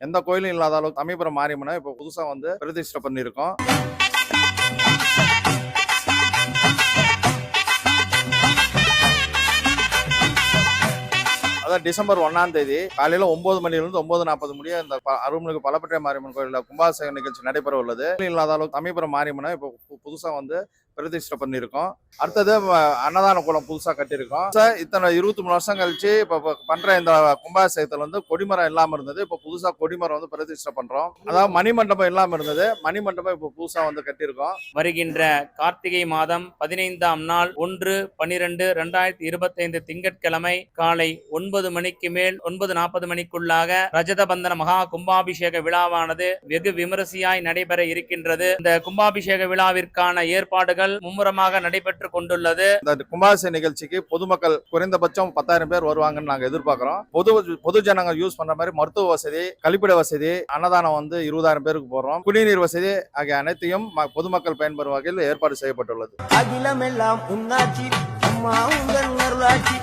எந்த கோயிலும் இல்லாத அளவுக்கு சமீபுரம் மாரியம்மனை இப்போ புதுசாக வந்து பிரதிஷ்டை பண்ணியிருக்கோம். அதான் டிசம்பர் ஒன்னாம் தேதி காலையில ஒன்பது மணிலிருந்து ஒன்பது நாற்பது முடிய இந்த ப- அருள்மிகு மாரியம்மன் கோயிலில் கும்பாபிஷேக நிகழ்ச்சி நடைபெற உள்ளது இல்லாத அளவுக்கு சமீபுரம் மாரியம்மனை இப்போ புதுசாக வந்து பிரதிஷ்டை பண்ணியிருக்கோம். அடுத்தது அன்னதான குளம் புதுசாக கட்டியிருக்கோம். சார் இத்தனை இருபத்தி மூணு வருஷம் கழிச்சு இப்போ பண்ணுற இந்த கும்பாபிஷேகத்தில் வந்து கொடிமரம் இல்லாமல் இருந்தது. இப்போ புதுசாக கொடிமரம் வந்து பிரதிஷ்டை பண்ணுறோம் அதாவது மணிமண்டபம் இல்லாமல் இருந்தது. மணிமண்டபம் இப்போ புதுசாக வந்து கட்டியிருக்கோம். வருகின்ற கார்த்திகை மாதம் பதினைந்தாம் நாள் ஒன்று பனிரெண்டு ரெண்டாயிரத்தி இருபத்தைந்து திங்கட்கிழமை காலை ஒன்பது மணிக்கு மேல் ஒன்பது நாற்பது மணிக்குள்ளாக ரஜதபந்தன மகா கும்பாபிஷேக விழாவானது வெகு விமரிசையாய் நடைபெற இருக்கின்றது. இந்த கும்பாபிஷேக விழாவிற்கான ஏற்பாடுகள் மும்முரமாக நடைபெற்று கொண்டுள்ளது. இந்த கும்பாபிஷேக நிகழ்ச்சிக்கு பொதுமக்கள் குறைந்தபட்சம் பத்தாயிரம் பேர் வருவாங்கன்னு நாங்க எதிர்பார்க்கிறோம். பொது பொது ஜனங்க யூஸ் பண்ற மாதிரி மருத்துவ வசதி கழிப்பிட வசதி அன்னதானம் வந்து இருபதாயிரம் பேருக்கு போடுறோம். குடிநீர் வசதி ஆகிய அனைத்தையும் ம- பொதுமக்கள் பயன்பெறும் வகையில் ஏற்பாடு செய்யப்பட்டுள்ளது. அகிலமெல்லாம் உன்னாட்சி அம்மா உங்கள் அருளாட்சி.